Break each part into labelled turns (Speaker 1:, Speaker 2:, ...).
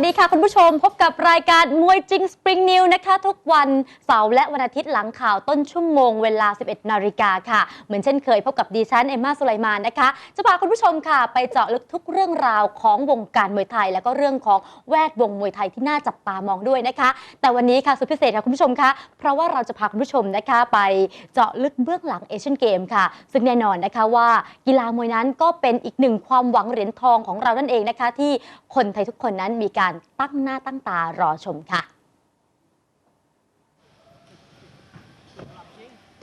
Speaker 1: วัสดีค่ะคุณผู้ชมพบกับรายการมวยจริงสปริงนิวนะคะ ทุกวันเสาร์และวันอาทิตย์หลังข่าวต้นชั่วโมงเวลา 11 นาฬิกาค่ะ เหมือนเช่นเคยพบกับดิฉันเอมมาสุไลมานนะคะ จะพาคุณผู้ชมค่ะ ไปเจาะลึกทุกเรื่องราวของวงการมวยไทย แล้วก็เรื่องของแวดวงมวยไทยที่น่าจับตามองด้วยนะคะ แต่วันนี้ค่ะสุดพิเศษค่ะคุณผู้ชมคะเพราะว่าเราจะพาคุณผู้ชมนะคะ ไปเจาะลึกเบื้องหลังเอเชียนเกมค่ะ ซึ่งแน่นอนนะคะว่ากีฬามวยนั้นก็เป็นอีกหนึ่งความหวังเหรียญทองของเรานั่นเองนะคะ ที่คนไทยทุกคนนั้นมีการตั้งหน้าตั้งตารอชมค่ะ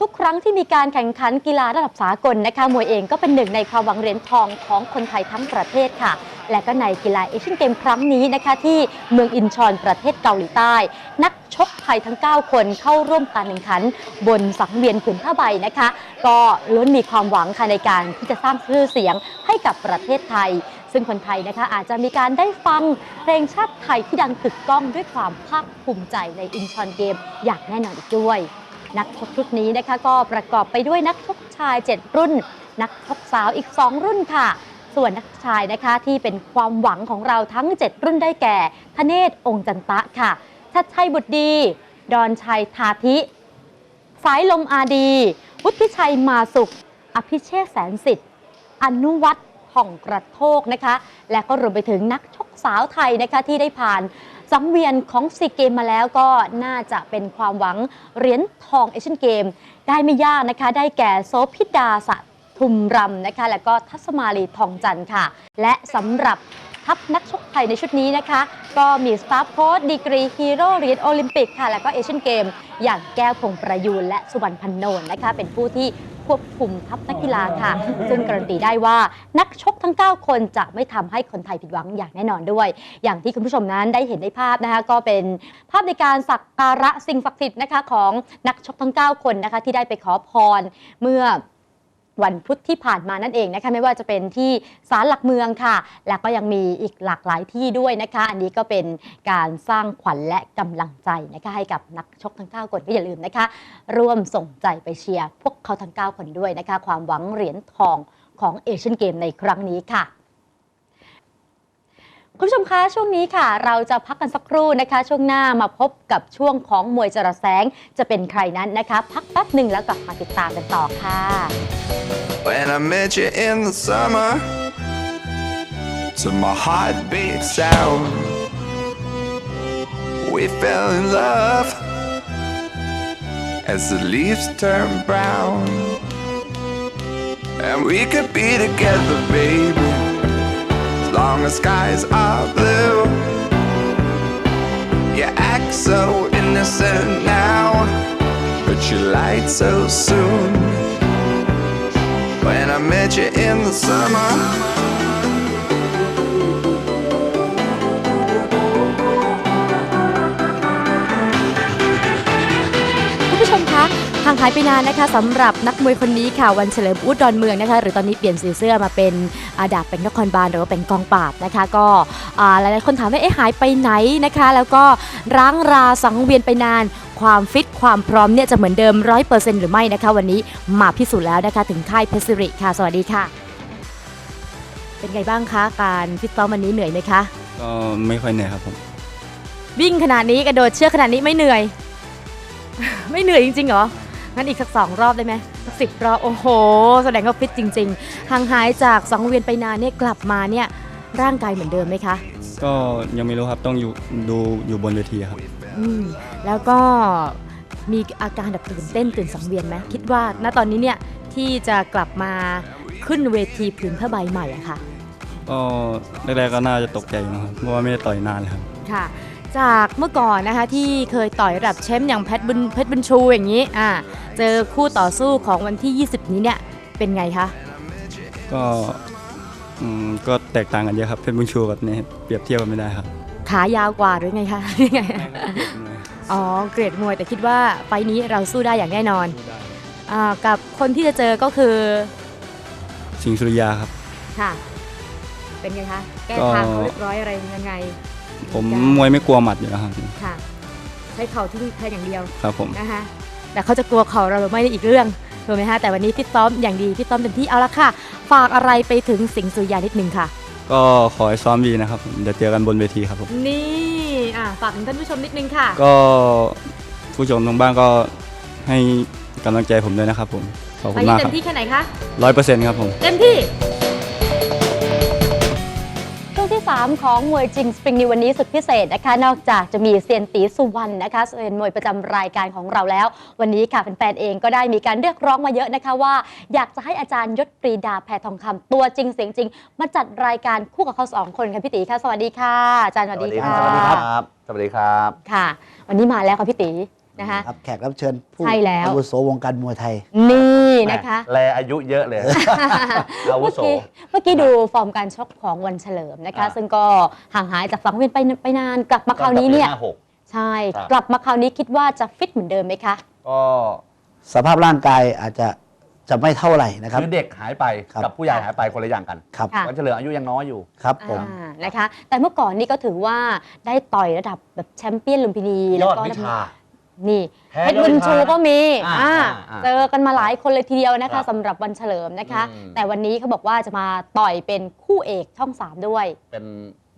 Speaker 1: ทุกครั้งที่มีการแข่งขันกีฬาระดับสากลนะคะมวยเองก็เป็นหนึ่งในความหวังเหรียญทองของคนไทยทั้งประเทศค่ะและก็ในกีฬาเอเชียนเกมครั้งนี้นะคะที่เมืองอินชอนประเทศเกาหลีใต้ นักชกไทยทั้ง 9 คนเข้าร่วมการแข่งขัน บนสังเวียนผืนผ้าใบนะคะ ก็ล้วนมีความหวังค่ะในการที่จะสร้างชื่อเสียงให้กับประเทศไทย ซึ่งคนไทยนะคะอาจจะมีการได้ฟังเพลงชาติไทยที่ดังกึกก้องด้วยความภาคภูมิใจในอินชอนเกม อย่างแน่นอนอีกด้วย นักชกชุดนี้นะคะก็ประกอบไปด้วยนักชกชาย 7 รุ่น นักชกสาวอีก 2 รุ่นค่ะ ส่วนนักชายนะคะที่เป็นความหวังของเราทั้ง 7 รุ่นได้แก่ธเนศองค์จันตะค่ะชัดชัยบุตรดี ดอนชัยทาธิ สายลมอาดี วุฒิชัยมาสุข อภิเชษแสนสิทธิ์อนุวัฒน์ ผ่องกระโทกนะคะ และก็รวมไปถึงนักชกสาวไทยนะคะที่ได้ผ่านสังเวียนของซีเกมมาแล้วก็น่าจะเป็นความหวังเหรียญทองเอเชียนเกม ได้ไม่ยากนะคะ ได้แก่โซพิดาสะทุมรำนะคะ และก็ทัศมาลีทองจันทร์ค่ะ และสำหรับทัพนักชกไทยในชุดนี้นะคะ ก็มีสตาฟโค้ดดีกรีฮีโร่เหรียญโอลิมปิกค่ะ และก็เอเชียนเกม อย่างแก้วพงประยูนและสุวรรณพันโนนนะคะ เป็นผู้ที่ ควบคุมทัพนักกีฬาค่ะ ซึ่งการันตีได้ว่านักชกทั้ง 9 คนจะไม่ทำให้คนไทยผิดหวังอย่างแน่นอนด้วย อย่างที่คุณผู้ชมนั้นได้เห็นในภาพนะคะก็เป็นภาพในการสักการะสิ่งศักดิ์สิทธิ์นะคะของนักชกทั้ง 9 คนนะคะที่ได้ไปขอพรเมื่อ วันพุธที่ผ่านมานั่นเองนะคะไม่ว่าจะเป็นที่ศาลหลักเมืองค่ะ แล้วก็ยังมีอีกหลากหลายที่ด้วยนะคะ อันนี้ก็เป็นการสร้างขวัญและกำลังใจนะคะให้กับนักชกทั้ง 9 คนก็อย่าลืมนะคะ ร่วมส่งใจไปเชียร์พวกเขาทั้ง 9 คนด้วยนะคะ ความหวังเหรียญทองของเอเชียนเกมในครั้งนี้ค่ะ คุณผู้ชมคะช่วงนี้ค่ะ เราจะพักกันสักครู่นะคะ ช่วงหน้ามาพบกับช่วงของมวยจระแสง จะเป็นใครนั้นนะคะ พักแป๊บหนึ่งแล้วกลับมาติดตามกันต่อค่ะ
Speaker 2: When I met you in the summer, to my heartbeat sound, we fell in love as the leaves turn brown. And we could be together, baby, long as skies are blue. You act so innocent now, but you lied so soon. When I met you in the summer.
Speaker 1: ห่างหายไปนานนะคะสำหรับนักมวยคนนี้ค่ะวันเฉลิมอุดดอนเมืองนะคะหรือตอนนี้เปลี่ยนสีเสื้อมาเป็นอาดาบเป็นนครบาลหรือว่าเป็นกองปราบนะคะ ก็อ่าหลายๆคนถามว่าเอ๊ะหายไปไหนนะคะ แล้วก็ร้างราสังเวียนไปนานความฟิตความพร้อมเนี่ยจะเหมือนเดิมร้อยเปอร์เซ็นต์หรือไม่นะคะ วันนี้มาพิสูจน์แล้วนะคะ ถึงค่ายเพชรสิริค่ะ สวัสดีค่ะ เป็นไงบ้างคะการฟิตซ้อมวันนี้เหนื่อยไหมคะ
Speaker 3: ก็ไม่ค่อยเหนื่อยครับผม
Speaker 1: วิ่งขนาดนี้กระโดดเชือกขนาดนี้ไม่เหนื่อย ไม่เหนื่อยจริงๆเหรอ งั้นอีกสักสองรอบได้ไหมสักสิบรอบโอ้โห แสดงว่าฟิตจริง ๆ ห่างหายจากสังเวียนไปนานเนี่ยกลับมาเนี่ยร่างกายเหมือนเดิมไหมคะ
Speaker 3: ก็ยังไม่รู้ครับต้องอยู่ดูอยู่บนเวทีครับ
Speaker 1: อืมแล้วก็มีอาการแบบตื่นเต้นตื่นสังเวียนไหมคิดว่าณตอนนี้เนี่ยที่จะกลับมาขึ้นเวทีผืนผ้าใบใหม่อะค่ะ
Speaker 3: ก็แรกๆก็น่าจะตกใจอยู่นะครับเพราะว่าไม่ได้ต่อยนานเลยครับ
Speaker 1: ค่ะ จากเมื่อก่อนนะคะที่เคยต่อยระดับแชมป์อย่างเพชรบุญเพชรบุญชูอย่างนี้อ่าเจอคู่ต่อสู้ของวันที่ 20 นี้เนี่ยเป็นไงคะ
Speaker 3: ก็อืมก็แตกต่างกันเยอะครับเพชรบุญชูกับเนี่ยเปรียบเทียบกันไม่ได้ครับ
Speaker 1: ขายาวกว่าหรือไงคะยังไงอ๋อเกรดมวยแต่คิดว่าไฟล์นี้เราสู้ได้อย่างแน่นอนอากับคนที่จะเจอก็คือ
Speaker 3: สิงห์สุริยาครับ
Speaker 1: ค่ะ เป็นไงคะแก้
Speaker 3: ก็
Speaker 1: ทางเขาเรียบร้อยอะไรยังไง
Speaker 3: ผมมวยไม่กลัวหมัดอยู่แล้วครับ
Speaker 1: ค่ะใช้เข่าที่แค่อย่างเดียว
Speaker 3: ครับผม
Speaker 1: นะคะแต่เขาจะกลัวเขาเราหรือไม่ได้อีกเรื่องถูกไหมคะแต่วันนี้ฟิตซ้อมอย่างดีฟิตซ้อมเต็มที่เอาละค่ะ ฝากอะไรไปถึงสิงห์สุริยานิดนึงค่ะ
Speaker 3: ก็ขอให้ซ้อมดีนะครับผมเดี๋ยวเจอกันบนเวทีครับผม
Speaker 1: นี่อะฝากถึงท่านผู้ชมนิดนึงค่ะ
Speaker 3: ก็ผู้ชมทางบ้านก็ให้กำลังใจผมด้วยนะครับผมขอบ
Speaker 1: ไป
Speaker 3: คุณ
Speaker 1: นี้
Speaker 3: มาก
Speaker 1: เต็
Speaker 3: ครับ
Speaker 1: มที่แค่ไหนคะ
Speaker 3: ร้อยเปอร์เซ็นต์ครับผม
Speaker 1: เต็มที่ช่วงที่ 3 ของมวยจริงสปริงในวันนี้สุดพิเศษนะคะ นอกจากจะมีเซียนตีสุวรรณนะคะเซียนมวยประจำรายการของเราแล้ว วันนี้ค่ะแฟนๆเองก็ได้มีการเรียกร้องมาเยอะนะคะว่า อยากจะให้อาจารย์ยศปรีดาแพทองคำตัวจริงเสียงจริง มาจัดรายการคู่กับเขาสองคนค่ะพี่ตีค่ะสวัสดีค่ะ อาจารย์สวัสดีค่ะ
Speaker 4: สวัสดีครับสวัสดีครับ
Speaker 1: ค่ะ วันนี้มาแล้วค่ะพี่ตีนะคะ
Speaker 5: ครับแขกรับเชิญผู้
Speaker 1: ใช่แล้ว
Speaker 5: อาวุโสวงการมวยไทย
Speaker 1: นี่ นะคะ
Speaker 4: แลอายุเยอะเลย อาวุ
Speaker 1: เมื่อ
Speaker 4: โส
Speaker 1: กี้เมื่อกี้ดูฟอร์มการชกของวันเฉลิมนะคะ
Speaker 4: อ่า
Speaker 1: ซึ่งก็ห่างหายจากสังเวียนไปไปนานกลับมาคราวนี้เนี่ย
Speaker 4: ตั้งแต่ปี56
Speaker 1: ใช่
Speaker 4: ครับ
Speaker 1: กลับมาคราวนี้คิดว่าจะฟิตเหมือนเดิมไหมคะ
Speaker 4: ก็
Speaker 5: สภาพร่างกายอาจจะจะไม่เท่าไหร่นะครับ
Speaker 4: คือเด็กหายไป
Speaker 5: ครับ
Speaker 4: กับผู้ใหญ่หายไปคนละอย่างกัน
Speaker 5: ครับ
Speaker 1: ค่ะ
Speaker 4: วันเฉลิมอายุยังน้อยอยู่
Speaker 5: ครับผม
Speaker 1: อ่านะคะ แต่เมื่อก่อนนี่ก็ถือว่าได้ต่อยระดับแบบแชมเปี้ยนลุมพินี
Speaker 4: ย
Speaker 1: แล้ว
Speaker 4: อด
Speaker 1: ก็
Speaker 4: วิชา
Speaker 1: นี่
Speaker 4: แพ้
Speaker 1: เพชรบุญชู
Speaker 4: ยอดวิชา
Speaker 1: ก็มี
Speaker 4: อ่า
Speaker 1: อ่า
Speaker 4: อ่า
Speaker 1: เจอกันมาหลายคนเลยทีเดียวนะ
Speaker 4: ครั
Speaker 1: คะ
Speaker 4: บ
Speaker 1: สำหรับวันเฉลิมนะคะ
Speaker 4: อืม
Speaker 1: แต่วันนี้เขาบอกว่าจะมาต่อยเป็นคู่เอกช่องสามด้วย
Speaker 4: เป็น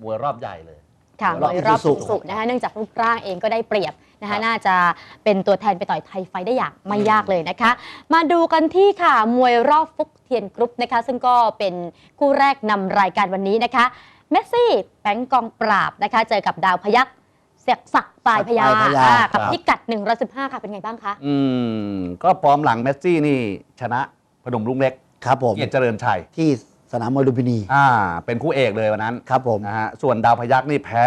Speaker 4: มวยรอบใหญ่เลย
Speaker 1: ค่ะ
Speaker 5: รอบ
Speaker 1: โดยรอบ
Speaker 5: สู
Speaker 1: สู
Speaker 5: ง
Speaker 1: ง
Speaker 5: สุ
Speaker 1: สุ
Speaker 5: ด
Speaker 1: ดนะคะเนื่องจากรูปร่างเองก็ได้เปรียบนะ
Speaker 4: ครั
Speaker 1: คะ
Speaker 4: บ
Speaker 1: น่าจะเป็นตัวแทนไปต่อยไทยไฟท์ได้อย่างไม่
Speaker 4: อืม
Speaker 1: ยากเลยนะคะ มาดูกันที่ค่ะมวยรอบฟุกเทียนกรุ๊ปนะคะ ซึ่งก็เป็นคู่แรกนำรายการวันนี้นะคะเมสซี่แบงก์กองปราบนะคะ เจอกับดาวพยัก เสียกศักดิ์ปลายพยา
Speaker 5: ปลายพญา
Speaker 1: อ่ากับ
Speaker 4: ครับ
Speaker 1: พิกัด115ค่ะเป็นไงบ้างคะ
Speaker 4: อืมก็ฟอร์มหลังเมสซี่นี่ชนะพนมรุ้งเล็ก
Speaker 5: ครับผม
Speaker 4: เกียรติเจริญชัย
Speaker 5: ที่สนามมวยลุมพินี
Speaker 4: อ่า เป็นคู่เอกเลยวันนั้น
Speaker 5: ครับผม
Speaker 4: นะฮะส่วนดาวพยักนี่แพ้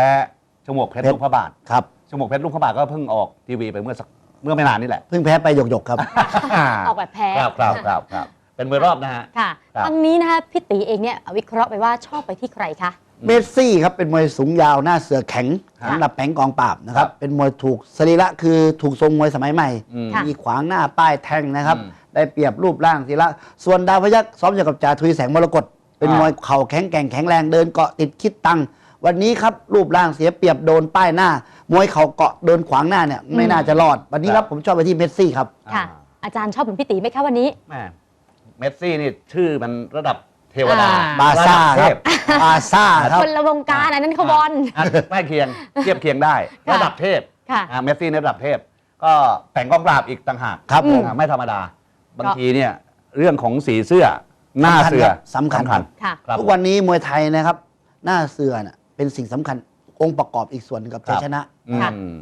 Speaker 4: ชมวกเพชร
Speaker 5: เพชร
Speaker 4: ลูกพระบาท
Speaker 5: ครับ
Speaker 4: ชมวกเพชรลูกพระบาทก็เพิ่งออกทีวีไปเมื่อสักเมื่อไม่นานนี่แหละ
Speaker 5: เพิ่งแพ้ไปหยกๆครับ
Speaker 1: ออกแบบแพ้
Speaker 4: ครับครับครับครับเป็นมวยรอบนะฮะ
Speaker 1: ค่ะ
Speaker 4: ครับ
Speaker 1: ทางนี้นะคะพี่ตีเองเนี่ยวิเคราะห์ไปว่าชอบไปที่ใครคะ
Speaker 5: เมสซี่ครับเป็นมวยสูงยาวหน้าเสือแข็ง
Speaker 4: ค่ะ
Speaker 5: สำหรับแปงกองปราบนะครับ
Speaker 4: ครับ
Speaker 5: เป็นมวยถูกสรีระคือถูกทรงมวยสมัยใหม่
Speaker 4: อืม
Speaker 1: ค่ะ
Speaker 5: มีขวางหน้าป้ายแทงนะครับ
Speaker 4: อืม
Speaker 5: ได้เปรียบรูปร่างศิระส่วนดาวพยักซ้อมอยู่กับจ่าทุยแสงมรกตเป็น
Speaker 4: อ่าม
Speaker 5: มวยเข่าแข็งแกร่งแข็งแรงเดินเกาะติดคิดตังวันนี้ครับรูปร่างเสียเปรียบโดนป้ายหน้า มวยเข่าเกาะเดินขวางหน้าเนี่ยไม่น่าจะรอด วันนี้ครับผมชอบไปที่เมสซี่ครับ
Speaker 1: ค่ะอาจารย์ชอบเหมือนพี่ตีไหมคะวันนี้
Speaker 4: แม่เมสซี่นี่ชื่อมันระดับ เทวดา
Speaker 1: อ่า
Speaker 5: บาซ่า
Speaker 4: ระดั
Speaker 5: ครับ
Speaker 4: เทพ
Speaker 5: บาซ่าครับ
Speaker 1: คนละวงการอันนั้นเขาบอล
Speaker 4: อะใกล้เคียง เทียบเคียงได้
Speaker 1: ค่ะ
Speaker 4: ระดับเทพ
Speaker 1: ค่ะ
Speaker 4: อ่าเมสซี่ในระดับเทพ ก็แต่งกองปราบอีกต่างหาก
Speaker 5: ครับผม
Speaker 4: อ่าไม่ธรรมดา บางทีเนี่ยเรื่องของสีเสื้อหน้าเสือ
Speaker 5: สำคัญครับ
Speaker 1: ค่ะ
Speaker 4: ครับ
Speaker 5: ทุกวันนี้มวยไทยนะครับ หน้าเสือน่ะเป็นสิ่งสำคัญองค์ประกอบอีกส่วนหนึ่งกับชัยชนะ
Speaker 4: อื
Speaker 1: ค่ะ
Speaker 4: ม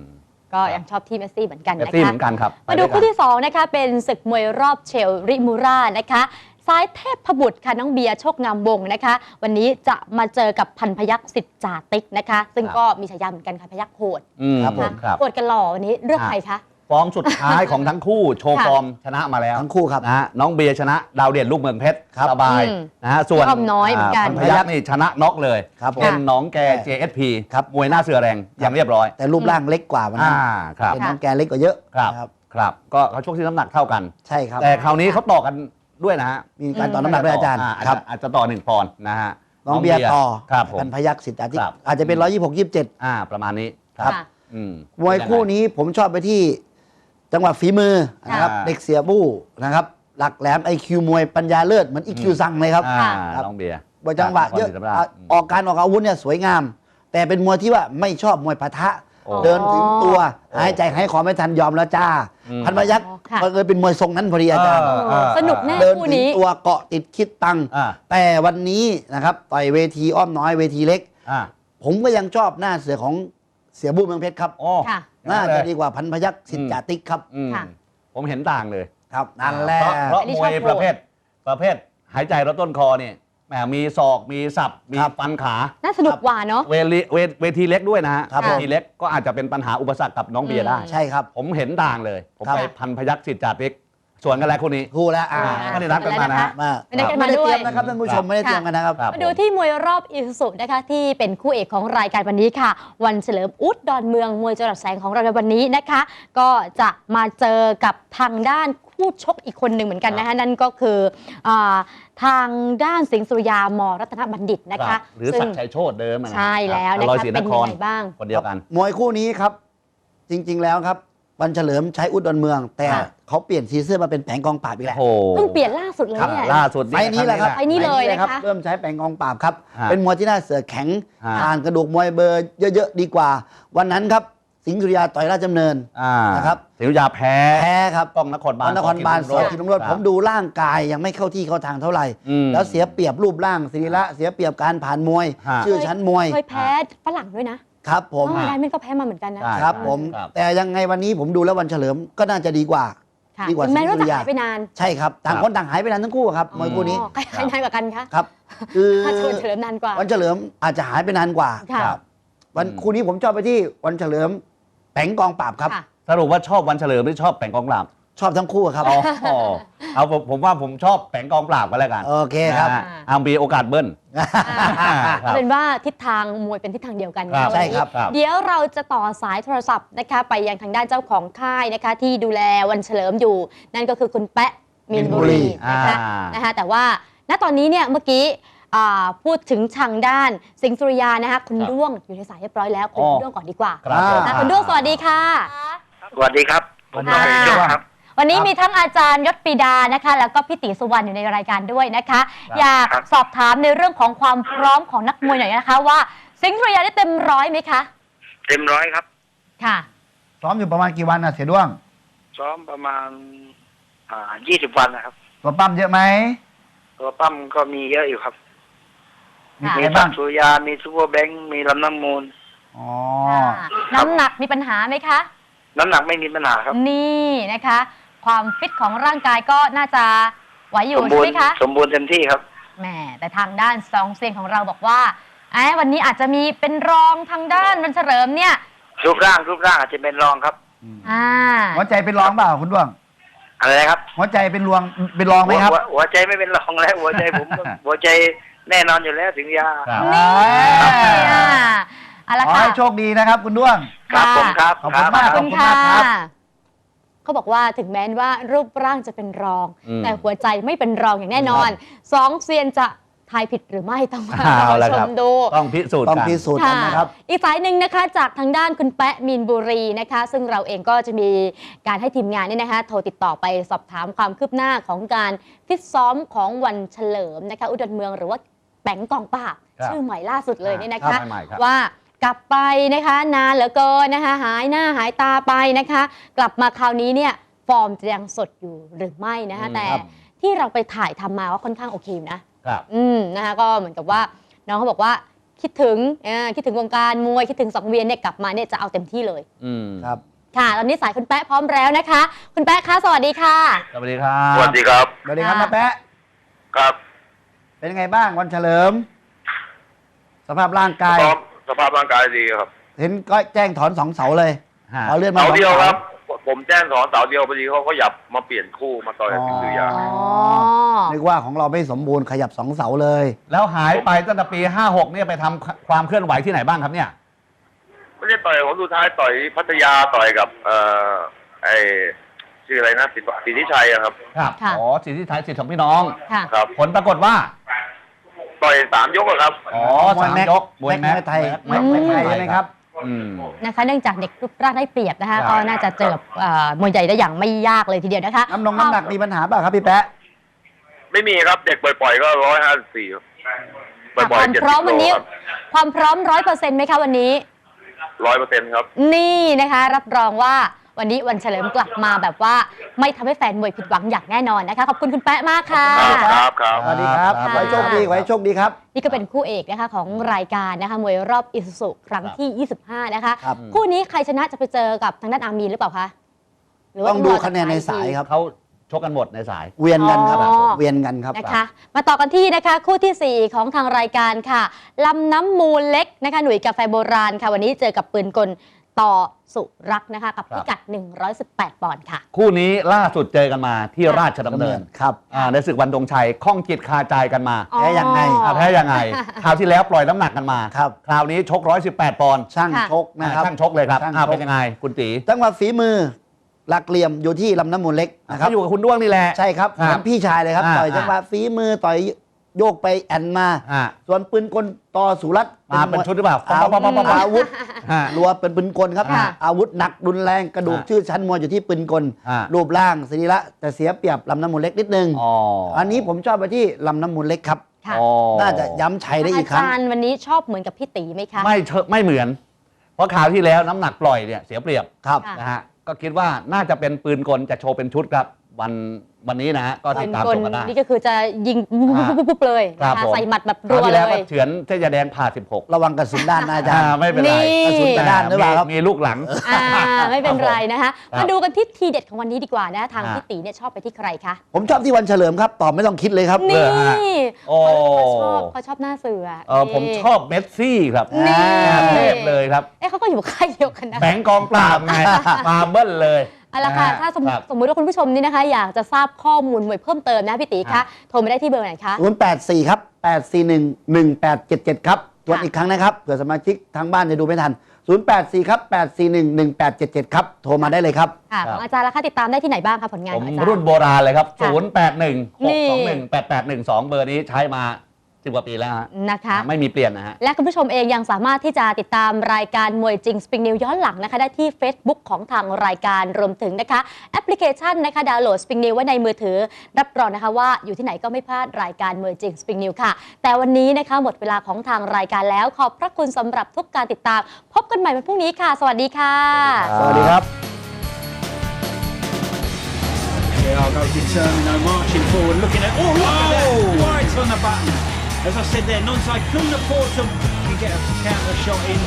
Speaker 1: ก็ยังชอบที่เมสซี่เหมือนกัน
Speaker 4: เมส
Speaker 1: นะ
Speaker 4: ซี่
Speaker 1: คะ
Speaker 4: เหมือนกันครับ
Speaker 1: มาดู
Speaker 4: ไปวยกัน
Speaker 1: คู่ที่ 2 นะคะ เป็นศึกมวยรอบเชลริมูรานะคะ ซ้ายเทพบุตรค่ะน้องเบียร์โชคงามวงศ์นะคะ วันนี้จะมาเจอกับพันพยักษ์สิทธิ์จ่าติ๊กนะคะ ซึ่ง
Speaker 4: ครับ
Speaker 1: ก็มีฉายาเหมือนกันค่ะพยักษ์โหด
Speaker 4: อืม
Speaker 5: ครับผม
Speaker 1: นะครับ โหดกันหล่อวันนี้เลือกใครคะ
Speaker 4: ฟอร์มสุดท้ายของทั้งคู่โชว์
Speaker 1: ค่ะ
Speaker 4: ฟอร์มชนะมาแล้ว
Speaker 5: ทั้งคู่ครับ
Speaker 4: นะฮะน้องเบียร์ชนะดาวเด่นลูกเมืองเพชร
Speaker 5: ครับ
Speaker 4: สบาย
Speaker 1: อืม
Speaker 4: นะฮะส่วน
Speaker 1: รอบน้อยเหมือนกัน
Speaker 4: พันพยักษ์นี่ชนะน็อกเลย
Speaker 5: ครับผม
Speaker 4: เป็นน้องแก
Speaker 5: ค่ะ
Speaker 4: JSP
Speaker 5: ครับ
Speaker 4: มวยหน้าเสือแรงอย่างเรียบร้อย
Speaker 5: แต่รูปร่างเล็กกว่าวันนั้
Speaker 4: อ่านครับ
Speaker 5: เป็นน้องแกเล็กกว่าเยอะ
Speaker 4: ครับ
Speaker 5: นะครับ
Speaker 4: ครับ ก็เขาชกที่น้ำหนักเท่ากัน
Speaker 5: ใช่ครับ
Speaker 4: แต่คราวนี้เขาต่อกัน ด้วยนะฮะ
Speaker 5: มีการต่อน้ำหนักด้วยอาจารย์
Speaker 4: อาจ
Speaker 5: ครั
Speaker 4: จะ
Speaker 5: บ
Speaker 4: อาจจะต่อหนึ่งปอนด์นะฮะ
Speaker 5: น้องเบียร์ต่อ
Speaker 4: ครับผม
Speaker 5: พันพยักษ์สิทธิ์อาทิต
Speaker 4: ครับ
Speaker 5: อาจจะเป็นร้อยยี่หกยี่สิบเจ็ด
Speaker 4: อ่า ประมาณนี้
Speaker 1: ค่ะ
Speaker 4: อืม
Speaker 5: มวยคู่นี้ผมชอบไปที่จังหวะฝีมือนะครับ
Speaker 4: อ่า
Speaker 5: เด็กเสียบู้นะครับ หลักแหลมไอคิวมวยปัญญาเลิศเหมือนอีคิวซังเลยครับ
Speaker 4: อ่า
Speaker 5: ครับ
Speaker 4: น้องเบียร์
Speaker 5: ว่าจังหวะเยอะ
Speaker 4: นครศรีธรรมราช
Speaker 5: อะออกการออกอาวุธเนี่ยสวยงาม แต่เป็นมวยที่ว่าไม่ชอบมวยปะทะ
Speaker 4: โอ้
Speaker 5: เดินถึงตัว
Speaker 4: โอ้
Speaker 5: หายใจหายคอไม่ทันยอมแล้วจ้า
Speaker 4: อืม
Speaker 5: พันพยักษ์
Speaker 1: อ๋อค่ะ
Speaker 5: บังเอิญเป็นมวยทรงนั้นพอดีอาจารย์
Speaker 4: เออเออ
Speaker 1: สนุกแน่
Speaker 5: เดิน
Speaker 1: คู่
Speaker 5: ถึง
Speaker 1: นี้
Speaker 5: ตัวเกาะติดคิดตังค์
Speaker 4: อ่า
Speaker 5: แต่วันนี้นะครับต่อยเวทีอ้อมน้อยเวทีเล็ก
Speaker 4: อ่า
Speaker 5: ผมก็ยังชอบหน้าเสือของเสียบู้เมืองเพชรครับ
Speaker 4: โอ้
Speaker 1: ค่ะ
Speaker 5: น่า
Speaker 4: อย่ง
Speaker 5: จะ
Speaker 4: เลย
Speaker 5: ดีกว่าพันพยักษ์สิทธิ์
Speaker 4: อืม
Speaker 5: จ่าติ๊กครับ
Speaker 4: อืม
Speaker 1: ค่ะ
Speaker 4: ผมเห็นต่างเลย
Speaker 5: ครับนั่นแหละ
Speaker 4: เพราะเพราะ
Speaker 1: อันนี้
Speaker 4: ม
Speaker 1: ช
Speaker 4: ว
Speaker 1: อบ
Speaker 4: ย
Speaker 1: โหด
Speaker 4: ประเภท ประเภทหายใจรถต้นคอเนี่ย แหมมีศอกมีสับมี
Speaker 5: ครับ
Speaker 4: ฟันขา
Speaker 1: น่าสนุกกว่าเนาะ
Speaker 4: เวลีเวเวทีเล็กด้วยนะฮะ
Speaker 5: ครับ
Speaker 4: เวทีเล็กก็อาจจะเป็นปัญหาอุปสรรคกับน้องเบียร์ได้
Speaker 5: ใช่ครับ
Speaker 4: ผมเห็นต่างเลย ผม
Speaker 5: ครับ
Speaker 4: ไปพันพยักษ์สิทธิ์จ่าติ๊กส่วนกันแล้วคนนี้
Speaker 5: คู่แล้วอ่า
Speaker 1: อ่า
Speaker 4: ไม่ได้นัดกันมานะฮะ
Speaker 5: มา
Speaker 1: ไม่ได้กันมา
Speaker 5: ไม่ได้
Speaker 1: ด้วย
Speaker 5: เตรียมนะครับท่านผู้ชมไม่ได้เตรียมกันนะครับ
Speaker 4: ครับ
Speaker 1: มาดูที่มวยรอบอีสุนะคะที่เป็นคู่เอกของรายการวันนี้ค่ะ วันเฉลิมอุดดอนเมืองมวยจรัสแสงของเราในวันนี้นะคะ ก็จะมาเจอกับทางด้าน คู่ชกอีกคนหนึ่งเหมือนกันนะคะนั่นก็คืออาทางด้านสิงห์สุริยามรัตนบัณฑิตนะ
Speaker 4: ค
Speaker 1: คะ
Speaker 4: รับหรือศักดิ์ชัยโชติเดิมอะนะ
Speaker 1: ใช่แล้วนะ
Speaker 4: ร้อย
Speaker 1: คะ
Speaker 4: ศรี
Speaker 1: เป็น
Speaker 4: นค
Speaker 1: ยัง
Speaker 4: ร
Speaker 1: ไงบ้าง
Speaker 4: คนเดียวกัน
Speaker 5: มวยคู่นี้ครับ จริง ๆ แล้วครับวันเฉลิมใช้อุดรเมือง แต่
Speaker 1: ค่ะ
Speaker 5: เขาเปลี่ยนสีเสื้อมาเป็นแผงกองปราบอีกแล้ว
Speaker 4: โอ้โห
Speaker 1: เพิ่งเปลี่ยนล่าสุดเลย
Speaker 5: ครับ
Speaker 1: เนี่ย
Speaker 4: ล่าสุด
Speaker 5: ไฟล์นี้แหละครับ
Speaker 1: ไฟล์นี้เลยนะคะ
Speaker 5: เริ่มใช้แผงกองปราบครับ
Speaker 4: ฮะ
Speaker 5: เป็นมวยที่น่าเสือแข็ง
Speaker 4: ฮะ
Speaker 5: ทานกระดูกมวยเบอร์เยอะ ๆ ดีกว่า วันนั้นครับ สิงห์สุริยาต่อยราชดำเนิน
Speaker 4: อ่า
Speaker 5: นะครับ
Speaker 4: ศิริยาแพ้
Speaker 5: แพ้ครับ
Speaker 4: กล้องนครบาล
Speaker 5: นครบาลส
Speaker 4: ส
Speaker 5: อ
Speaker 4: อง
Speaker 5: กินรวดผมดูร่างกายยังไม่เข้าที่เข้าทางเท่าไหร่
Speaker 4: อืม
Speaker 5: แล้วเสียเปรียบรูปร่างศิริระเสียเปรียบการผ่านมวย
Speaker 4: ฮะ
Speaker 5: ชื่อชั้นมวย
Speaker 1: เคยแพ้ฝรั่งด้วยนะครับ
Speaker 5: ผม
Speaker 1: อ๋อไดมันก็แพ้มาเหมือนกันนะ
Speaker 4: ใช่
Speaker 5: ครับผม
Speaker 4: ครับ
Speaker 5: แต่ยังไงวันนี้ผมดูแล้ววันเฉลิมก็น่าจะดีกว่า
Speaker 1: ค่ะ
Speaker 5: ดีกว่า
Speaker 1: ถึงแม้ว่า
Speaker 5: สิงห์สุ
Speaker 1: จะ
Speaker 5: ริยา
Speaker 1: หายไปนาน
Speaker 5: ใช่ครับต่าง
Speaker 4: ครับ
Speaker 5: คนต่างหายไปนานทั้งคู่ครับมวยคู่นี้
Speaker 1: อ๋อใครใครนานกว่ากันคะ
Speaker 5: ครับคือ
Speaker 1: ถ้าชวนเฉลิมนานกว่า
Speaker 5: วันเฉลิมอาจจะหายไปนานกว่า
Speaker 1: ค่ะ
Speaker 4: ครับ
Speaker 5: วัน
Speaker 4: อืม
Speaker 5: คู่นี้ผมชอบไปที่วันเฉลิม แผงกองปราบครับ
Speaker 1: ค่ะ
Speaker 4: สรุปว่าชอบวันเฉลิมหรือชอบแผงกองปราบ
Speaker 5: ชอบทั้งคู่ครับ
Speaker 4: อ๋อเอาผมผมว่าผมชอบแผงกองปราบก็แล้วกัน
Speaker 5: โอเคครับ
Speaker 4: นะฮะเอามีโอกาสเบิ้ลครับ
Speaker 1: เป็นว่าทิศทางมวยเป็นทิศทางเดียวกัน
Speaker 4: ครั
Speaker 1: นะ
Speaker 4: บ
Speaker 1: วัน
Speaker 5: ใช่
Speaker 1: นี้
Speaker 5: ครับ
Speaker 4: ครับ
Speaker 1: เดี๋ยวเราจะต่อสายโทรศัพท์นะคะ ไปยังทางด้านเจ้าของค่ายนะคะ ที่ดูแลวันเฉลิมอยู่ นั่นก็คือคุณแปะมินบุรีนะคะ
Speaker 4: อ่าน
Speaker 1: นะคะแต่ว่าณตอนนี้เนี่ยเมื่อกี้อ่า พูดถึงทางด้านสิงห์สุริยานะคะคุณด้วงอยู่ในสายเรียบร้อยแล้วคุยกับคุณด้วงก่อนดีกว่า
Speaker 4: ครับผม
Speaker 1: นะคะคุณด้วงสวัสดีค่ะ
Speaker 6: สวัสดีครับ ผม
Speaker 5: สวัสดี
Speaker 6: นาย
Speaker 5: ครับ
Speaker 6: ยศครับ
Speaker 1: วันนี้
Speaker 5: ครับ
Speaker 1: มีทั้งอาจารย์ยศปรีดานะคะ แล้วก็พี่ติสุวรรณอยู่ในรายการด้วยนะคะ
Speaker 4: ครับ
Speaker 1: อยาก
Speaker 6: ครับ
Speaker 1: สอบถามในเรื่องของความพร้อมของนักมวยหน่อยนะคะ ว่าสิงห์สุริยาได้เต็มร้อยไหมคะ
Speaker 6: เต็มร้อยครับ
Speaker 1: ค่ะ
Speaker 5: ซ้อมอยู่ประมาณกี่วันนะเสียด้วง
Speaker 6: ซ้อมประมาณอ่ายี่สิบวันนะครับ
Speaker 5: ตัวปั้มเยอะไหม
Speaker 6: ตัวปั้มก็มีเยอะอยู่ครับ
Speaker 5: มี
Speaker 1: ค่ะ
Speaker 5: ใคร
Speaker 6: มีสั
Speaker 5: บ้ากง
Speaker 6: ดิ์สุริยา มีซูเปอร์แบงค์ มีลำน้ำมูล
Speaker 5: อ๋อ
Speaker 1: ค่ะน้ำหนักมีปัญหาไหมคะ
Speaker 6: น้ำหนักไม่มีปัญหาครับ
Speaker 1: นี่นะคะ ความฟิตของร่างกายก็น่าจะไหวอ
Speaker 6: ส
Speaker 1: ยู่
Speaker 6: ม
Speaker 1: ใช่
Speaker 6: บูร
Speaker 1: ไหม
Speaker 6: ณ์
Speaker 1: คะ
Speaker 6: สมบูรณ์เต็มที่ครับ
Speaker 1: แหมแต่ทางด้านสองเซียนของเราบอกว่าไอ้วันนี้อาจจะมีเป็นรองทางด้านวันเฉลิมเนี่ย
Speaker 6: รูปร่างรูปร่างอาจจะเป็นรองครับ
Speaker 1: อ่า
Speaker 5: หัวใจเป็นรองเปล่าคุณด้วง
Speaker 6: อะไรนะครับ
Speaker 5: หัวใจเป็นรองเป็นรองไหมครับ
Speaker 6: หัวหัวใจไม่เป็นรองแล้ว หัวใจผม หัวใจ แน่นอนอยู่แล้วถึงยา
Speaker 4: ครับ
Speaker 1: นี่
Speaker 5: อ่า
Speaker 1: อะเอาละ
Speaker 5: ขอ
Speaker 1: ค่ะ
Speaker 5: ให้โชคดีนะครับ คุณด้วง
Speaker 6: ครับผมครับ
Speaker 5: ขอบคุณมาก
Speaker 1: ขอบคุณ
Speaker 5: ขอบคุณ
Speaker 1: ค่ะ
Speaker 5: มากครับ
Speaker 1: เขาบอกว่าถึงแม้ว่ารูปร่างจะเป็นรอง
Speaker 4: อืม
Speaker 1: แต่หัวใจไม่เป็นรองอย่างแน่นอน สองเซียนจะทายผิดหรือไม่ต้องมา
Speaker 4: เอาละ
Speaker 1: ช
Speaker 4: ครับ
Speaker 1: มดู
Speaker 4: ต้องพิสูจน์
Speaker 5: ต้อง
Speaker 4: กัน
Speaker 5: พิสูจน์กันนะครับ
Speaker 1: อีกสายหนึ่งนะคะจากทางด้านคุณแปะมีนบุรีนะคะ ซึ่งเราเองก็จะมีการให้ทีมงานเนี่ยนะคะ โทรติดต่อไปสอบถามความคืบหน้าของการฟิตซ้อมของวันเฉลิมนะคะ อุดรเมืองหรือว่าแปงกองปราบ
Speaker 4: ครับ
Speaker 1: ชื่อใหม่ล่าสุดเลยเนี่ยนะ
Speaker 4: ครั
Speaker 1: คะ
Speaker 4: บใหม่ๆครับ
Speaker 1: ว่ากลับไปนะคะ นานเหลือเกินนะคะ หายหน้าหายตาไปนะคะ กลับมาคราวนี้เนี่ยฟอร์มจะยังสดอยู่หรือไม่นะคะ
Speaker 4: อืม
Speaker 1: แต่
Speaker 4: ครับ
Speaker 1: ที่เราไปถ่ายทำมาว่าค่อนข้างโอเคอยู่นะ
Speaker 4: ครับ
Speaker 1: อืมนะคะก็เหมือนกับว่าน้องเขาบอกว่าคิดถึงเออคิดถึงวงการมวยคิดถึงสังเวียนเนี่ยกลับมาเนี่ยจะเอาเต็มที่เลย
Speaker 4: อืม
Speaker 5: ครับ
Speaker 1: ค่ะ ตอนนี้สายคุณแป๊ะพร้อมแล้วนะคะ คุณแป๊ะคะสวัสดีค่ะ
Speaker 4: สวัสดีครับ
Speaker 6: สวัสดีครับ
Speaker 5: สวัสดีครับ
Speaker 1: ค่ะ
Speaker 5: นาแปะ
Speaker 6: ครับ
Speaker 5: เป็นไงบ้างวันเฉลิม สภาพร่างกาย
Speaker 7: ซ้อมสภาพร่างกายดีครับ
Speaker 5: เห็นก็แจ้งถอนสองเสาเลย
Speaker 4: ฮะ
Speaker 5: เอาเลื่อนมา
Speaker 7: เสา
Speaker 5: สอง
Speaker 7: เดียว
Speaker 5: เสา
Speaker 7: ครับ ผมแจ้งสอนเสาเดียวพอดีเขาก็หยับมาเปลี่ยนคู่มาต่อยกับสิงห์สุริยา
Speaker 1: อ๋อ
Speaker 5: นึกว่าของเราไม่สมบูรณ์ขยับสองเสาเลย
Speaker 4: แล้วหายไปตั้งแต่ปี 56เนี่ยไปทำความเคลื่อนไหวที่ไหนบ้างครับเนี่ย
Speaker 7: ไม่ได้ต่อยผมสุดท้ายต่อยพัทยาต่อยกับเอ่อไอชื่ออะไรนะสิทธิสิทธิชัยอะครับ
Speaker 4: ครับ
Speaker 1: ค่ะ
Speaker 4: อ๋อสิทธิไทยสิทธิของพี่น้อง
Speaker 1: ค่ะ
Speaker 7: ครับ
Speaker 4: ผลปรากฏว่า
Speaker 7: ต่อยสามยกอะครับ
Speaker 4: อ๋อ
Speaker 5: มวย
Speaker 4: สาม
Speaker 5: แม็ก
Speaker 4: ยก
Speaker 5: แม็กมวยไทย
Speaker 4: แม็ก
Speaker 1: อืม
Speaker 4: แม็ก
Speaker 5: ไท
Speaker 4: ไท
Speaker 5: ย
Speaker 4: ย
Speaker 5: ไหม
Speaker 4: นะ
Speaker 5: ค
Speaker 4: ค
Speaker 5: รั
Speaker 4: รับบอืม
Speaker 1: นะคะเนื่องจากเด็กรูปร่างได้เปรียบนะคะ
Speaker 4: ครับ
Speaker 1: ก็น่าจะเจอกับเอ่อมวยใหญ่ได้อย่างไม่ยากเลยทีเดียวนะคะ
Speaker 5: น้ำนงน้ำหนักมีปัญหาเปล่าครับพี่แปะ
Speaker 7: ไม่มีครับเด็กปล่อยๆก็ร้อยห้าสิบสี่ปล่
Speaker 1: ค
Speaker 7: อย
Speaker 1: วาม
Speaker 7: ๆเจ็ด
Speaker 1: พร้อม
Speaker 7: สิบ
Speaker 1: วัน
Speaker 7: โล
Speaker 1: นี้
Speaker 7: ครับ
Speaker 1: ความพร้อมร้อยเปอร์เซ็นต์ไหมคะวันนี้
Speaker 7: ร้อยเปอร์เซ็นต์ครับ
Speaker 1: นี่นะคะ รับรองว่า วันนี้วันเฉลิมกลับมาแบบว่าไม่ทำให้แฟนมวยผิดหวังอย่างแน่นอนนะคะ ขอบคุณคุณแป๊ะมากค่ะ
Speaker 7: ครับครับ
Speaker 5: สวัสดีครับ
Speaker 4: ครับ
Speaker 5: ขอให้โชคดีขอให้โชคดีครับ
Speaker 1: นี่ก็เป็นคู่เอกนะคะของรายการนะคะมวยรอบอิสุสุครั้งที่ 25 นะคะ
Speaker 5: ครับ
Speaker 1: คู่นี้ใครชนะจะไปเจอกับทางด้านอามีนหรือเปล่าคะหรืว่า
Speaker 5: ต้องดู
Speaker 1: ร
Speaker 5: คะแนนในสายครับ
Speaker 4: เขาชกกันหมดในสาย
Speaker 5: เวียนกันครับ
Speaker 1: อ๋อ
Speaker 5: เวียนกันครับ
Speaker 1: นะคะ มาต่อกันที่นะคะคู่ทีสี่ 4 ของทางรายการค่ะลำน้ำมูลเล็กนะคะหน่วยกาแฟโบราณค่ะ วันนี้เจอกับปืนกล ต่อสุรักษ์นะคะกับ
Speaker 4: ครับ
Speaker 1: พิกัด 118 ปอนด์ค่ะ
Speaker 4: คู่นี้ล่าสุดเจอกันมาที่ราชดำเนิน
Speaker 5: ครับ
Speaker 4: อ่าในศึกวันดงชัยข้องจิตคาใจกันมา
Speaker 5: แพ้ยังไง
Speaker 4: อ่าแพ้ยังไง คราวที่แล้วปล่อยน้ำหนักกันมา
Speaker 5: ครับ
Speaker 4: คราวนี้ชก 118 ปอนด์
Speaker 5: ช่าง
Speaker 1: ค่ะ
Speaker 5: ชกนะครับ
Speaker 4: อ่าช่างชกเลยครับ
Speaker 5: ช่าง
Speaker 4: อ่า
Speaker 5: ชก
Speaker 4: เป็นยังไงคุณตี
Speaker 5: จังหวะฝีมือหลักเหลี่ยมอยู่ที่ลำน้ำมูลเล็กนะครับ
Speaker 4: เขาอยู่กับคุณด้วงนี่แหละ
Speaker 5: ใช่ครับ
Speaker 4: ครับ
Speaker 5: เหมือนพี่ชายเลยครับ
Speaker 4: อ่า
Speaker 5: ต่อยจังหวะฝีมือต่อย โยกไปแอนมา
Speaker 4: อ่า
Speaker 5: ส่วนปืนกลต่อสุรัตน์
Speaker 4: มาเป็นชุดหรือเปล่า
Speaker 5: อา
Speaker 4: ปั๊บปั๊บปั๊บปั๊บ
Speaker 5: อาวุธ
Speaker 4: ฮะ
Speaker 5: รัวเป็นปืนกลครับ
Speaker 1: ค่ะ
Speaker 5: อาวุธหนักรุนแรงกระดูก
Speaker 4: อ่า
Speaker 5: ชื่อชั้นมวยอยู่ที่ปืนกล
Speaker 4: อ่า
Speaker 5: รูปร่างสรีระแต่เสียเปรียบลำน้ำมูลเล็กนิดนึง
Speaker 4: อ๋ออั
Speaker 5: อันนี้ผมชอบไปที่ลำน้ำมูลเล็กครับ
Speaker 1: ค่ะ
Speaker 4: อ๋อ
Speaker 5: น่าจะย้ำชัยได้อี
Speaker 1: อาก
Speaker 5: ครั้ง
Speaker 1: จารย์วันนี้ชอบเหมือนกับพี่ตีไหมคะ
Speaker 4: ไม่เชอะไม่เหมือน เพราะคราวที่แล้วน้ำหนักปล่อยเนี่ยเสียเปรียบ
Speaker 5: ครับ
Speaker 1: ค่ะ
Speaker 4: นะฮะก็คิดว่าน่าจะเป็นปืนกลจะโชว์เป็นชุดครับ วันวันนี้นะฮะก็
Speaker 1: เป็
Speaker 4: ติด
Speaker 1: น
Speaker 4: ตาม
Speaker 1: กล
Speaker 4: ชมกันได้
Speaker 1: นี่ก็คือจะยิงปุ๊บๆๆเลย
Speaker 4: ครับ
Speaker 1: นะคะ
Speaker 4: ผม
Speaker 1: ใส่หมัดแบบ
Speaker 4: ค
Speaker 1: รั
Speaker 4: ราว
Speaker 1: ว
Speaker 4: ที่
Speaker 1: เล
Speaker 4: แล้วก็
Speaker 1: ย
Speaker 4: เฉือนเทยาแดงผ่า 16
Speaker 5: ระวังกระสุนด้านนะอาจาร
Speaker 4: อ่า
Speaker 5: ย์
Speaker 4: ไม่เป็นไร
Speaker 1: นี่
Speaker 5: กระสุนกระด้านหรือเปล่าครับ
Speaker 4: มีมีลูกหลัง
Speaker 1: อ่าไม่เป็นไรนะคะ
Speaker 4: ครับ
Speaker 1: มาดูกันที่ทีเด็ดของวันนี้ดีกว่านะทาง
Speaker 4: อ่า
Speaker 1: พี่ตีเนี่ยชอบไปที่ใครคะ
Speaker 5: ผมชอบที่วันเฉลิมครับตอบไม่ต้องคิดเลยครับ
Speaker 1: นี่
Speaker 4: เหรอฮะโอ้
Speaker 1: เขาชอบเขาชอบหน้าเสือ
Speaker 4: เออผมชอบเมสซี่ครับ
Speaker 1: นี่
Speaker 4: เทพเลยครับ
Speaker 1: เอ๊ะเขาก็อยู่ค่ายเดียวกันนะ
Speaker 4: แบงก์กองปราบไงมาเบิ้ลเลย
Speaker 1: เอาละค่ะ
Speaker 4: นฮ
Speaker 1: ถ้าสมม
Speaker 4: ค
Speaker 1: ติ
Speaker 4: รับ
Speaker 1: สมมติว่าคุณผู้ชมนี่นะคะ อยากจะทราบข้อมูลมวยเพิ่มเติมนะพี่ตี
Speaker 4: ครั
Speaker 1: คะ
Speaker 4: บ
Speaker 1: โทรมาได้ที่เบอร์ไหนคะ
Speaker 5: 084ครับ841 1877ครับตรวจอีกครั้งนะครับเผื่อสมาชิกทางบ้านจะดูไม่ทัน084ครับ841 1877ครับโทรมาได้เลยครับ
Speaker 1: ค่ะของอาจารย์ละคะติดตามได้ที่ไหนบ้างคะผลงาน
Speaker 4: ผ
Speaker 1: ข
Speaker 4: ม
Speaker 1: องอาจารย์
Speaker 4: รุ่นโบราณเลยครับ
Speaker 1: ค่ะ
Speaker 4: 081
Speaker 1: นี่
Speaker 4: 621 8812 เบอร์นี้ใช้มา 10กว่าปีแล้วฮะ
Speaker 1: นะคะ
Speaker 4: ไม่มีเปลี่ยนนะฮะ
Speaker 1: และคุณผู้ชมเองยังสามารถที่จะติดตามรายการมวยจริงสปริงนิวย้อนหลังนะคะ ได้ที่ Facebook ของทางรายการรวมถึงนะคะ แอปพลิเคชันนะคะดาวน์โหลดสปริงนิวไว้ในมือถือ รับรองนะคะว่าอยู่ที่ไหนก็ไม่พลาดรายการมวยจริงสปริงนิวค่ะ แต่วันนี้นะคะหมดเวลาของทางรายการแล้ว ขอบพระคุณสำหรับทุกการติดตาม พบกันใหม่วันพรุ่งนี้ค่ะ สวัสดีค่ะ
Speaker 5: สวัสดีครับ
Speaker 8: They are go determined, no marching forward, looking at. Oh, look at that! Right on the button. As I said there, Nonsai couldn't afford to get a counter shot in.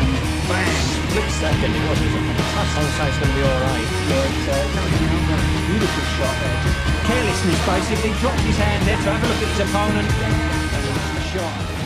Speaker 8: And bang! Split second, it was. It was a fantastic. It's going to be alright. It's uh, a beautiful shot there. Just carelessness, basically. Dropped his hand there to have a look at his opponent. Shot.